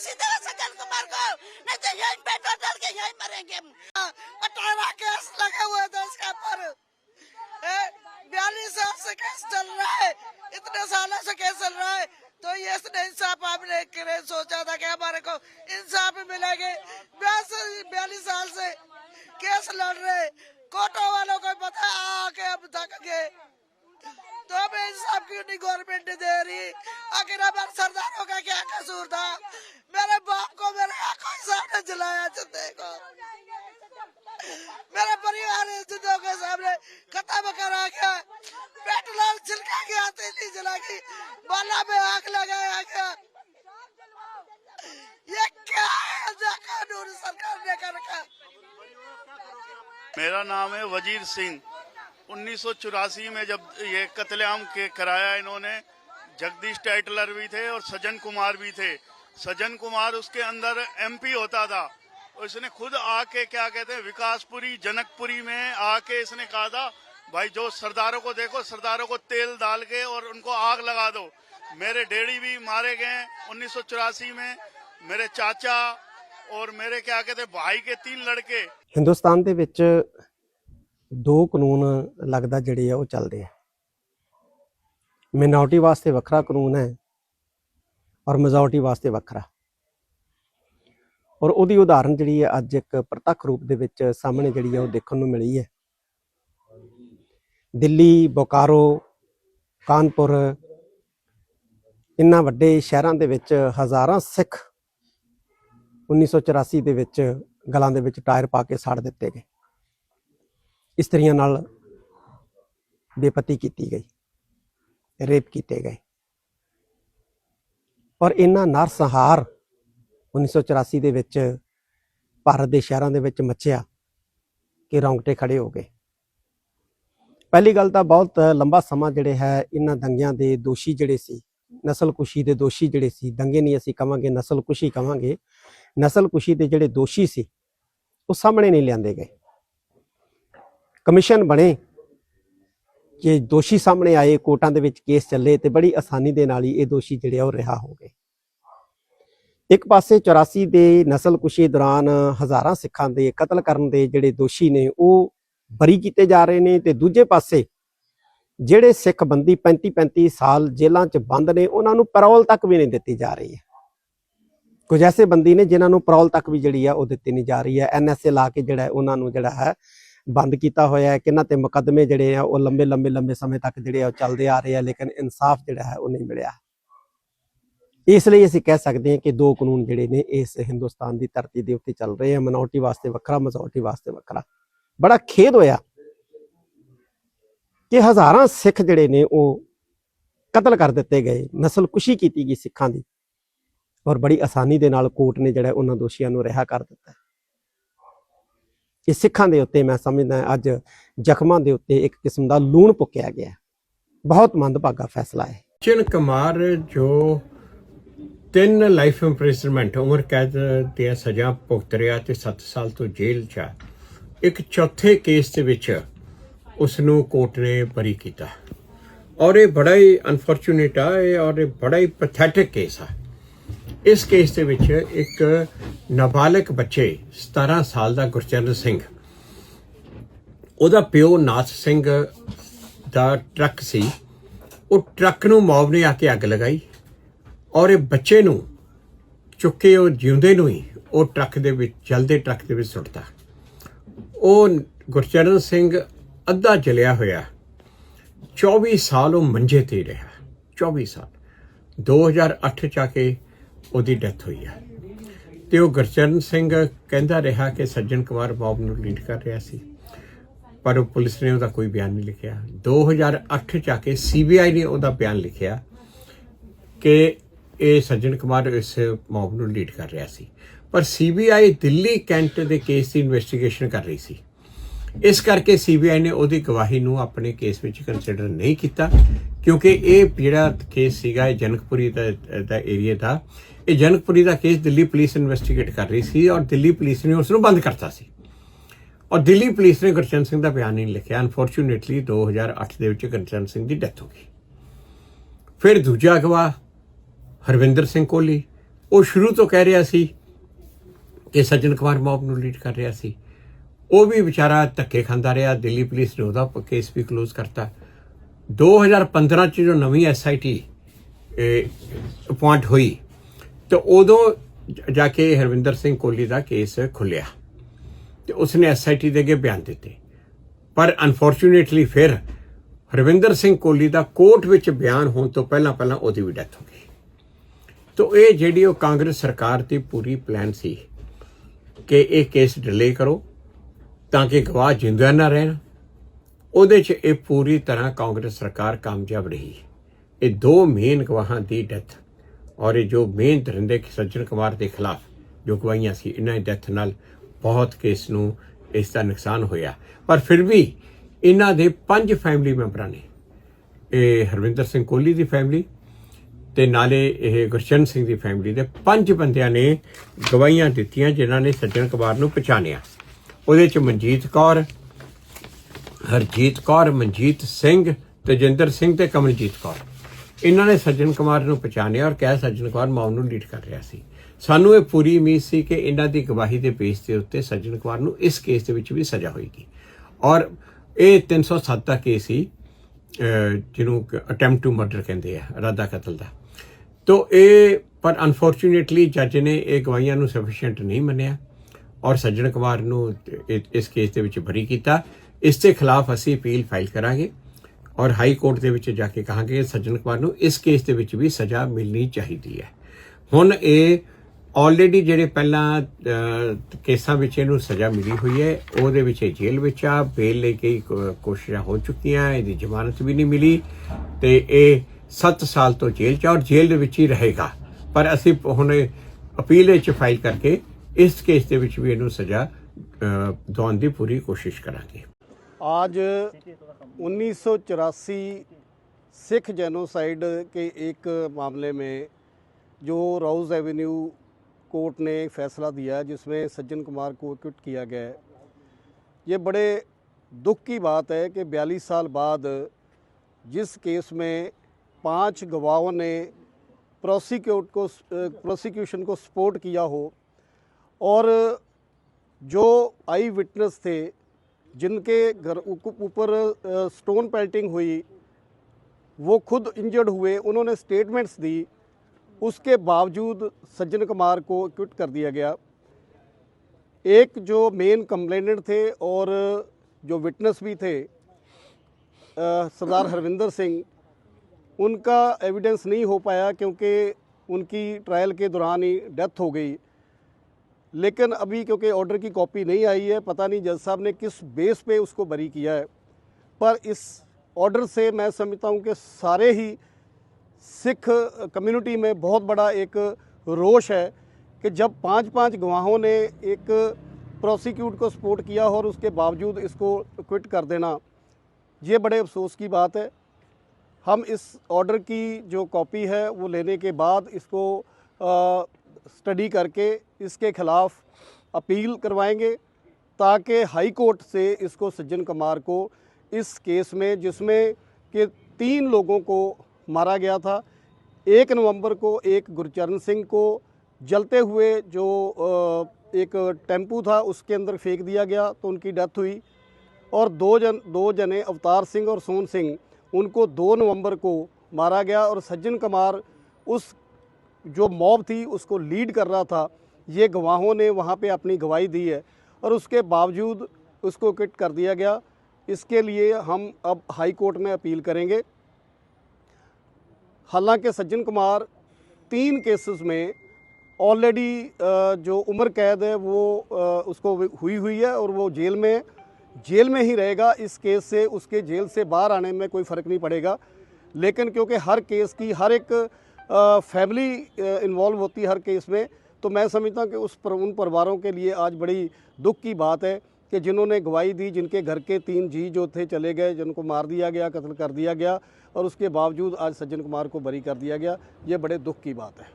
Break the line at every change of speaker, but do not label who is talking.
फांसी देगा सज्जन कुमार को नहीं तो यहीं पेट्रोल डाल के यहीं मरेंगे हम अठारह केस लगे हुए थे इसके ऊपर बयालीस साल से केस चल रहा है इतने सालों से केस चल रहा है तो ये इसने इंसाफ आपने करे सोचा था कि हमारे को इंसाफ मिलेंगे बयालीस साल से केस लड़ रहे कोर्टों वालों को पता है, आके अब तक गए तो हमें इंसाफ क्यों नहीं गवर्नमेंट दे रही? आखिर हमारे सरदारों का क्या कसूर था? मेरे बाप को मेरे आँखों सामने जलाया जिंदे को। मेरे परिवार के सामने खत्म करा गया पेट्रोल छिलका के आते नहीं जला गई बाला में आग लगाया गया। ये क्या है कानून सरकार ने कर रखा
मेरा नाम है वज़ीर सिंह। उन्नीस में जब ये कत्लेआम के कराया इन्होंने जगदीश टाइटलर भी थे और सज्जन कुमार भी थे सज्जन कुमार उसके अंदर एमपी होता था और इसने खुद आके क्या कहते हैं विकासपुरी जनकपुरी में आके इसने कहा था भाई जो सरदारों को देखो सरदारों को तेल डाल के और उनको आग लगा दो मेरे डैडी भी मारे गए उन्नीस में मेरे चाचा और मेरे क्या कहते हैं भाई के तीन लड़के
ਹਿੰਦੁਸਤਾਨ ਦੇ ਵਿੱਚ ਦੋ ਕਾਨੂੰਨ ਲੱਗਦਾ ਜਿਹੜੇ ਆ ਉਹ ਚੱਲਦੇ ਆ। ਮਿਨੋਰਟੀ ਵਾਸਤੇ ਵੱਖਰਾ ਕਾਨੂੰਨ ਹੈ ਔਰ ਮੈਜੋਰਟੀ ਵਾਸਤੇ ਵੱਖਰਾ। ਔਰ ਉਹਦੀ ਉਦਾਹਰਨ ਜਿਹੜੀ ਹੈ ਅੱਜ ਇੱਕ ਪ੍ਰਤੱਖ ਰੂਪ ਦੇ ਵਿੱਚ ਸਾਹਮਣੇ ਜਿਹੜੀ ਹੈ ਉਹ ਦੇਖਣ ਨੂੰ ਮਿਲੀ ਹੈ। ਦਿੱਲੀ, ਬੋਕਾਰੋ, ਕਾਨਪੁਰ ਇੰਨਾ ਵੱਡੇ ਸ਼ਹਿਰਾਂ ਦੇ ਵਿੱਚ ਹਜ਼ਾਰਾਂ ਸਿੱਖ 1984 ਦੇ ਵਿੱਚ ਗਲਾਂ ਦੇ ਵਿੱਚ ਟਾਇਰ ਪਾ ਕੇ ਸਾੜ ਦਿੱਤੇ ਗਏ। ਇਸਤਰੀਆਂ ਨਾਲ ਬੇਪਤੀ ਕੀਤੀ ਗਈ, ਰੇਪ ਕੀਤੇ ਗਏ। ਔਰ ਇਹਨਾਂ ਨਰਸੰਹਾਰ 1984 ਦੇ ਵਿੱਚ ਭਾਰਤ ਦੇ ਸ਼ਹਿਰਾਂ ਦੇ ਵਿੱਚ ਮੱਚਿਆ ਕਿ ਰੌਂਗਟੇ ਖੜੇ ਹੋ ਗਏ। ਪਹਿਲੀ ਗੱਲ ਤਾਂ ਬਹੁਤ ਲੰਬਾ ਸਮਾਂ ਜਿਹੜੇ ਹੈ ਇਹਨਾਂ ਦੰਗਿਆਂ ਦੇ ਦੋਸ਼ੀ ਜਿਹੜੇ ਸੀ, ਨਸਲਕੁਸ਼ੀ ਦੇ ਦੋਸ਼ੀ ਜਿਹੜੇ ਸੀ, ਦੰਗੇ ਨਹੀਂ ਅਸੀਂ ਕਵਾਂਗੇ, ਨਸਲਕੁਸ਼ੀ ਕਵਾਂਗੇ। ਨਸਲਕੁਸ਼ੀ ਦੇ ਜਿਹੜੇ ਦੋਸ਼ੀ ਸੀ, ਉਹ ਸਾਹਮਣੇ ਨਹੀਂ ਲਿਆਂਦੇ ਗਏ। ਕਮਿਸ਼ਨ ਬਣੇ। ਕਿ ਦੋਸ਼ੀ ਸਾਹਮਣੇ ਆਏ, ਕੋਰਟਾਂ ਦੇ ਵਿੱਚ ਕੇਸ ਚੱਲੇ ਤੇ ਬੜੀ ਆਸਾਨੀ ਦੇ ਨਾਲ ਹੀ ਇਹ ਦੋਸ਼ੀ ਜਿਹੜੇ ਆ ਉਹ ਰਿਹਾ ਹੋ ਗਏ। ਇੱਕ ਪਾਸੇ 84 ਦੇ ਨਸਲਕੁਸ਼ੀ ਦੌਰਾਨ ਹਜ਼ਾਰਾਂ ਸਿੱਖਾਂ ਦੇ ਕਤਲ ਕਰਨ ਦੇ ਜਿਹੜੇ ਦੋਸ਼ੀ ਨੇ, ਉਹ ਬਰੀ ਕੀਤੇ ਜਾ ਰਹੇ ਨੇ ਤੇ ਦੂਜੇ ਪਾਸੇ ਜਿਹੜੇ ਸਿੱਖ ਬੰਦੀ 35 35 ਸਾਲ ਜੇਲ੍ਹਾਂ 'ਚ ਬੰਦ ਨੇ, ਉਹਨਾਂ ਨੂੰ ਪੈਰੋਲ ਤੱਕ ਵੀ ਨਹੀਂ ਦਿੱਤੀ ਜਾ ਰਹੀ ਹੈ। ਕੁਝ ਐਸੇ ਬੰਦੀ ਨੇ ਜਿਨ੍ਹਾਂ ਨੂੰ ਪੈਰੋਲ ਤੱਕ ਵੀ ਜਿਹੜੀ ਆ ਉਹ ਦਿੱਤੀ ਨਹੀਂ ਜਾ ਰਹੀ ਹੈ। ਐਨਐਸਏ ਲਾ ਕੇ ਜਿਹੜਾ ਉਹਨਾਂ ਨੂੰ ਜਿਹੜਾ ਹੈ ਬੰਦ ਕੀਤਾ ਹੋਇਆ ਹੈ ਕਿਨਾਂ ਤੇ ਮੁਕੱਦਮੇ ਜਿਹੜੇ ਆ, ਉਹ ਲੰਬੇ ਲੰਬੇ ਲੰਬੇ ਸਮੇਂ ਤੱਕ ਜਿਹੜੇ ਆ ਉਹ ਚੱਲਦੇ ਆ ਰਹੇ ਆ, ਲੇਕਿਨ ਇਨਸਾਫ ਜਿਹੜਾ ਹੈ ਉਹ ਨਹੀਂ ਮਿਲਿਆ। ਇਸ ਲਈ ਅਸੀਂ ਕਹਿ ਸਕਦੇ ਹਾਂ ਕਿ ਦੋ ਕਾਨੂੰਨ ਜਿਹੜੇ ਨੇ, ਇਸ ਹਿੰਦੁਸਤਾਨ ਦੀ ਧਰਤੀ ਦੇ ਉੱਤੇ ਚੱਲ ਰਹੇ ਆ ਮਿਨੋਰਟੀ ਵਾਸਤੇ ਵੱਖਰਾ ਮੈਜੋਰਟੀ ਵਾਸਤੇ ਵੱਖਰਾ। ਬੜਾ ਖੇਦ ਹੋਇਆ ਕਿ ਹਜ਼ਾਰਾਂ ਸਿੱਖ ਜਿਹੜੇ ਨੇ ਉਹ ਕਤਲ ਕਰ ਦਿੱਤੇ ਗਏ, ਨਸਲਕੁਸ਼ੀ ਕੀਤੀ ਗਈ ਸਿੱਖਾਂ ਦੀ, ਔਰ ਬੜੀ ਆਸਾਨੀ ਦੇ ਨਾਲ ਕੋਰਟ ਨੇ ਜਿਹੜਾ ਉਹਨਾਂ ਦੋਸ਼ੀਆਂ ਨੂੰ ਰਿਹਾ ਕਰ ਦਿੱਤਾ। ਇਹ ਸਿੱਖਾਂ ਦੇ ਉੱਤੇ ਮੈਂ ਸਮਝਦਾ ਅੱਜ ਜ਼ਖਮਾਂ ਦੇ ਉੱਤੇ ਇੱਕ ਕਿਸਮ ਦਾ ਲੂਣ ਪੁੱਕਿਆ ਗਿਆ ਬਹੁਤ ਮੰਦਭਾਗਾ ਫੈਸਲਾ ਹੈ।
ਚਿਨ ਕੁਮਾਰ, ਜੋ ਤਿੰਨ ਲਾਈਫ ਇੰਪ੍ਰਿਜ਼ਨਮੈਂਟ ਉਮਰ ਕੈਦ ਦੀਆਂ ਸਜ਼ਾ ਭੁਗਤ ਰਿਹਾ ਤੇ 7 ਸਾਲ ਤੋਂ ਜੇਲ੍ਹ 'ਚ ਆ। ਇੱਕ ਚੌਥੇ ਕੇਸ ਦੇ ਵਿੱਚ ਉਸ ਨੂੰ ਕੋਰਟ ਨੇ ਬਰੀ ਕੀਤਾ। ਔਰ ਇਹ ਬੜਾ ਹੀ ਅਨਫੋਰਚੂਨੇਟ ਆ, ਇਹ ਔਰ ਇਹ ਬੜਾ ਹੀ ਪੈਥੈਟਿਕ ਕੇਸ ਆ। ਇਸ ਕੇਸ ਦੇ ਵਿੱਚ ਇੱਕ ਨਾਬਾਲਗ ਬੱਚੇ 17 ਸਾਲ ਦਾ ਗੁਰਚਰਨ ਸਿੰਘ। ਉਹਦਾ ਪਿਓ ਨਾਥ ਸਿੰਘ ਦਾ ਟਰੱਕ ਸੀ। ਉਹ ਟਰੱਕ ਨੂੰ ਮੌਬ ਨੇ ਆ ਕੇ ਅੱਗ ਲਗਾਈ ਔਰ ਇਹ ਬੱਚੇ ਨੂੰ ਚੁੱਕੇ ਉਹ ਜਿਉਂਦੇ ਨੂੰ ਹੀ ਉਹ ਟਰੱਕ ਦੇ ਵਿੱਚ, ਜਲਦੇ ਟਰੱਕ ਦੇ ਵਿੱਚ ਸੁੱਟਦਾ ਉਹ ਗੁਰਚਰਨ ਸਿੰਘ ਅੱਧਾ ਜਲਿਆ ਹੋਇਆ। 24 ਸਾਲ ਉਹ ਮੰਜੇ ਤੇ ਰਿਹਾ। 24 ਸਾਲ। 2008 ਚ ਆ ਕੇ ਉਹਦੀ ਡੈਥ ਹੋਈ ਆ ਤੇ ਉਹ ਗੁਰਚਰਨ ਸਿੰਘ ਕਹਿੰਦਾ ਰਿਹਾ ਕਿ ਸੱਜਣ ਕੁਮਾਰ ਮੌਬ ਨੂੰ ਲੀਡ ਕਰ ਰਿਹਾ ਸੀ। ਪਰ ਉਹ ਪੁਲਿਸ ਨੇ ਉਹਦਾ ਕੋਈ ਬਿਆਨ ਨਹੀਂ ਲਿਖਿਆ। 2008 ਚ ਆ ਕੇ ਸੀਬੀਆਈ ਨੇ ਉਹਦਾ ਬਿਆਨ ਲਿਖਿਆ ਕਿ ਇਹ ਸੱਜਣ ਕੁਮਾਰ ਇਸ ਮੌਬ ਨੂੰ ਲੀਡ ਕਰ ਰਿਹਾ ਸੀ। ਪਰ ਸੀਬੀਆਈ ਦਿੱਲੀ ਕੈਂਟ ਦੇ ਕੇਸ ਦੀ ਇਨਵੈਸਟੀਗੇਸ਼ਨ ਕਰ ਰਹੀ ਸੀ। ਇਸ ਕਰਕੇ ਸੀਬੀਆਈ ਨੇ ਉਹਦੀ ਗਵਾਹੀ ਨੂੰ ਆਪਣੇ ਕੇਸ ਵਿੱਚ ਕੰਸੀਡਰ ਨਹੀਂ ਕੀਤਾ, ਕਿਉਂਕਿ ਇਹ ਜਿਹੜਾ ਕੇਸ ਸੀਗਾ, ਇਹ ਜਨਕਪੁਰੀ ਦਾ ਦਾ ਏਰੀਆ ਦਾ, ਇਹ ਜਨਕਪੁਰੀ ਦਾ ਕੇਸ ਦਿੱਲੀ ਪੁਲਿਸ ਇਨਵੈਸਟੀਗੇਟ ਕਰ ਰਹੀ ਸੀ ਔਰ ਦਿੱਲੀ ਪੁਲਿਸ ਨੇ ਉਸ ਨੂੰ ਬੰਦ ਕਰਤਾ ਸੀ। ਔਰ ਦਿੱਲੀ ਪੁਲਿਸ ਨੇ ਗੁਰਚਰਨ ਸਿੰਘ ਦਾ ਬਿਆਨ ਨਹੀਂ ਲਿਖਿਆ। ਅਨਫੋਰਚੂਨੇਟਲੀ 2008 ਦੇ ਵਿੱਚ ਗੁਰਚਰਨ ਸਿੰਘ ਦੀ ਡੈਥ ਹੋ ਗਈ। ਫਿਰ ਦੂਜਾ ਗਵਾਹ, ਹਰਵਿੰਦਰ ਸਿੰਘ ਕੋਹਲੀ ਉਹ ਸ਼ੁਰੂ ਤੋਂ ਕਹਿ ਰਿਹਾ ਸੀ ਕਿ ਸੱਜਣ ਕੁਮਾਰ ਮੌਬ ਨੂੰ ਲੀਡ ਕਰ ਰਿਹਾ ਸੀ। ਉਹ ਵੀ ਵਿਚਾਰਾ ਧੱਕੇ ਖਾਂਦਾ ਰਿਹਾ, ਦਿੱਲੀ ਪੁਲਿਸ ਨੇ ਉਹਦਾ ਕੇਸ ਵੀ ਕਲੋਜ਼ ਕਰਤਾ। 2015 ਚ ਜੋ ਨਵੀਂ ਐਸਆਈਟੀ ਅਪਾਇੰਟ ਹੋਈ, ਤੇ ਉਦੋਂ ਜਾ ਕੇ ਹਰਵਿੰਦਰ ਸਿੰਘ ਕੋਹਲੀ ਦਾ ਕੇਸ ਖੁੱਲਿਆ ਤੇ ਉਸਨੇ ਐਸਆਈਟੀ ਦੇ ਅੱਗੇ ਬਿਆਨ ਦਿੱਤੇ। ਪਰ ਅਨਫੋਰਚੂਨੇਟਲੀ ਫਿਰ ਹਰਵਿੰਦਰ ਸਿੰਘ ਕੋਹਲੀ ਦਾ ਕੋਰਟ ਵਿੱਚ ਬਿਆਨ ਹੋਣ ਤੋਂ ਪਹਿਲਾਂ ਪਹਿਲਾਂ ਉਹਦੀ ਵੀ ਡੈਥ ਹੋ ਗਈ। ਤੋ ਇਹ ਜਿਹੜੀ ਉਹ ਕਾਂਗਰਸ ਸਰਕਾਰ ਦੀ ਪੂਰੀ ਪਲਾਨ ਸੀ ਕਿ ਇਹ ਕੇਸ ਡਿਲੇ ਕਰੋ ਤਾਂ ਕਿ ਗਵਾਹ ਜਿੰਦਿਆਂ ਨਾ ਰਹਿਣ। ਉਹਦੇ 'ਚ ਇਹ ਪੂਰੀ ਤਰ੍ਹਾਂ ਕਾਂਗਰਸ ਸਰਕਾਰ ਕਾਮਯਾਬ ਰਹੀ। ਇਹ ਦੋ ਮੇਨ ਗਵਾਹਾਂ ਦੀ ਡੈਥ ਔਰ ਇਹ ਜੋ ਮੇਨ ਧਰਿੰਦੇ ਸੱਜਣ ਕੁਮਾਰ ਦੇ ਖਿਲਾਫ ਜੋ ਗਵਾਹੀਆਂ ਸੀ, ਇਹਨਾਂ ਦੀ ਡੈਥ ਨਾਲ ਬਹੁਤ ਕੇਸ ਨੂੰ ਇਸ ਦਾ ਨੁਕਸਾਨ ਹੋਇਆ। ਪਰ ਫਿਰ ਵੀ ਇਹਨਾਂ ਦੇ ਪੰਜ ਫੈਮਿਲੀ ਮੈਂਬਰਾਂ ਨੇ, ਇਹ ਹਰਵਿੰਦਰ ਸਿੰਘ ਕੋਹਲੀ ਦੀ ਫੈਮਿਲੀ ਤੇ ਨਾਲੇ ਇਹ ਗੁਰਚਰਨ ਸਿੰਘ ਦੀ ਫੈਮਿਲੀ ਦੇ ਪੰਜ ਬੰਦਿਆਂ ਨੇ ਗਵਾਹੀਆਂ ਦਿੱਤੀਆਂ ਜਿਨ੍ਹਾਂ ਨੇ ਸੱਜਣ ਕੁਮਾਰ ਨੂੰ ਪਛਾਣਿਆ। ਉਹਦੇ ਚ ਮਨਜੀਤ ਕੌਰ, ਹਰਜੀਤ ਕੌਰ, ਮਨਜੀਤ ਸਿੰਘ ਤੇਜਿੰਦਰ ਸਿੰਘ ਤੇ ਕਮਲਜੀਤ ਕੌਰ। ਇਹਨਾਂ ਨੇ ਸੱਜਣ ਕੁਮਾਰ ਨੂੰ ਪਛਾਣਿਆ ਔਰ ਕਹਿ ਸੱਜਣ ਕੁਮਾਰ ਮਾਉਨ ਨੂੰ ਲੀਡ ਕਰ ਰਿਹਾ ਸੀ। ਸਾਨੂੰ ਇਹ ਪੂਰੀ ਉਮੀਦ ਸੀ ਕਿ ਇਹਨਾਂ ਦੀ ਗਵਾਹੀ ਦੇ ਬੇਸ ਦੇ ਉੱਤੇ ਸੱਜਣ ਕੁਮਾਰ ਨੂੰ ਇਸ ਕੇਸ ਦੇ ਵਿੱਚ ਵੀ ਸਜ਼ਾ ਹੋਏਗੀ। ਔਰ ਇਹ 307 ਦਾ ਕੇਸ ਸੀ ਜਿਹਨੂੰ ਅਟੈਂਪਟ ਟੂ ਮਰਡਰ ਕਹਿੰਦੇ ਆ ਇਰਾਦਾ ਕਤਲ ਦਾ। ਤੋ ਇਹ, ਪਰ ਅਨਫੋਰਚੂਨੇਟਲੀ ਜੱਜ ਨੇ ਇਹ ਗਵਾਹੀਆਂ ਨੂੰ ਸਫੀਸ਼ੀਐਂਟ ਨਹੀਂ ਮੰਨਿਆ। ਔਰ ਸੱਜਣ ਕੁਮਾਰ ਨੂੰ ਇਸ ਕੇਸ ਦੇ ਵਿੱਚ ਬਰੀ ਕੀਤਾ। ਇਸ ਦੇ ਖਿਲਾਫ ਅਸੀਂ ਅਪੀਲ ਫਾਈਲ ਕਰਾਂਗੇ ਔਰ ਹਾਈ ਕੋਰਟ ਦੇ ਵਿੱਚ ਜਾ ਕੇ ਕਹਾਂਗੇ ਸੱਜਣ ਕੁਮਾਰ ਨੂੰ ਇਸ ਕੇਸ ਦੇ ਵਿੱਚ ਵੀ ਸਜ਼ਾ ਮਿਲਣੀ ਚਾਹੀਦੀ ਹੈ। ਹੁਣ ਇਹ ਆਲਰੇਡੀ ਜਿਹੜੇ ਪਹਿਲਾਂ ਕੇਸਾਂ ਵਿੱਚ ਇਹਨੂੰ ਸਜ਼ਾ ਮਿਲੀ ਹੋਈ ਹੈ, ਉਹਦੇ ਵਿੱਚ ਇਹ ਜੇਲ੍ਹ ਵਿੱਚ ਆ, ਬੇਲ ਲਈ ਕਈ ਕੋਸ਼ਿਸ਼ਾਂ ਹੋ ਚੁੱਕੀਆਂ, ਇਹਦੀ ਜ਼ਮਾਨਤ ਵੀ ਨਹੀਂ ਮਿਲੀ ਤੇ ਇਹ 7 ਸਾਲ ਤੋਂ ਜੇਲ੍ਹ 'ਚ ਆ ਔਰ ਜੇਲ੍ਹ ਦੇ ਵਿੱਚ ਹੀ ਰਹੇਗਾ। ਪਰ ਅਸੀਂ ਹੁਣ ਅਪੀਲ ਵਿੱਚ ਫਾਈਲ ਕਰਕੇ ਇਸ ਕੇਸ ਦੇ ਵਿੱਚ ਵੀ ਇਹਨੂੰ ਸਜ਼ਾ ਅਹ, ਦਿਵਾਉਣ ਦੀ ਪੂਰੀ ਕੋਸ਼ਿਸ਼ ਕਰਾਂਗੇ
आज 1984 सिख जेनोसाइड के एक मामले में जो राउज एवेन्यू कोर्ट ने एक फैसला दिया है जिसमें सज्जन कुमार को एक्विट किया गया है ये बड़े दुख की बात है कि 42 साल बाद जिस केस में पांच गवाहों ने प्रोसिक्यूट को प्रोसिक्यूशन को सपोर्ट किया हो और जो आई विटनेस थे, जिनके घर ऊपर स्टोन पेल्टिंग हुई, वो खुद इंजर्ड हुए, उन्होंने स्टेटमेंट्स दी। उसके बावजूद सज्जन कुमार को क्विट कर दिया गया। एक जो मेन कंप्लेनेंट थे और जो विटनेस भी थे सरदार हरविंदर सिंह, उनका एविडेंस नहीं हो पाया क्योंकि उनकी ट्रायल के दौरान ही डेथ हो गई। लेकिन अभी क्योंकि ऑर्डर की कॉपी नहीं आई है, पता नहीं जज साहब ने किस बेस पे उसको बरी किया है। पर इस ऑर्डर से मैं समझता हूँ कि सारे ही सिख कम्युनिटी में बहुत बड़ा एक रोष है कि जब पाँच पाँच गवाहों ने एक प्रोसिक्यूट को सपोर्ट किया और उसके बावजूद इसको क्विट कर देना, ये बड़े अफसोस की बात है। हम इस ऑर्डर की जो कॉपी है, वो लेने के बाद इसको स्टडी करके इसके खिलाफ अपील करवाएँगे ताकि हाई कोर्ट से इसको सज्जन कुमार को इस केस में, जिसमें कि तीन लोगों को मारा गया था, एक नवंबर को, एक गुरचरण सिंह को जलते हुए जो एक टेंपू था उसके अंदर फेंक दिया गया तो उनकी डेथ हुई। और दो जन, दो जने अवतार सिंह और सोन सिंह, उनको दो नवंबर को मारा गया और सज्जन कुमार उस जो मॉब थी उसको लीड कर रहा था, ये गवाहों ने वहाँ पे अपनी गवाही दी है और उसके बावजूद उसको किट कर दिया गया। इसके लिए हम अब हाई कोर्ट में अपील करेंगे। हालाँकि सज्जन कुमार तीन केसेस में ऑलरेडी जो उम्र कैद है, वो उसको हुई हुई है और वो जेल में जेल में ही रहेगा, इस केस से, उसके जेल से बाहर आने में कोई फ़र्क नहीं पड़ेगा। लेकिन क्योंकि हर केस की, हर एक फैमिली इन्वॉल्व होती हर केस में। तो मैं समझता हूँ कि उस पर, उन परिवारों के लिए आज बड़ी दुख की बात है कि जिन्होंने गवाही दी, जिनके घर के तीन जी जो थे चले गए, जिनको मार दिया गया, कत्ल कर दिया गया, और उसके बावजूद आज सज्जन कुमार को बरी कर दिया गया। ये बड़े दुख की बात है।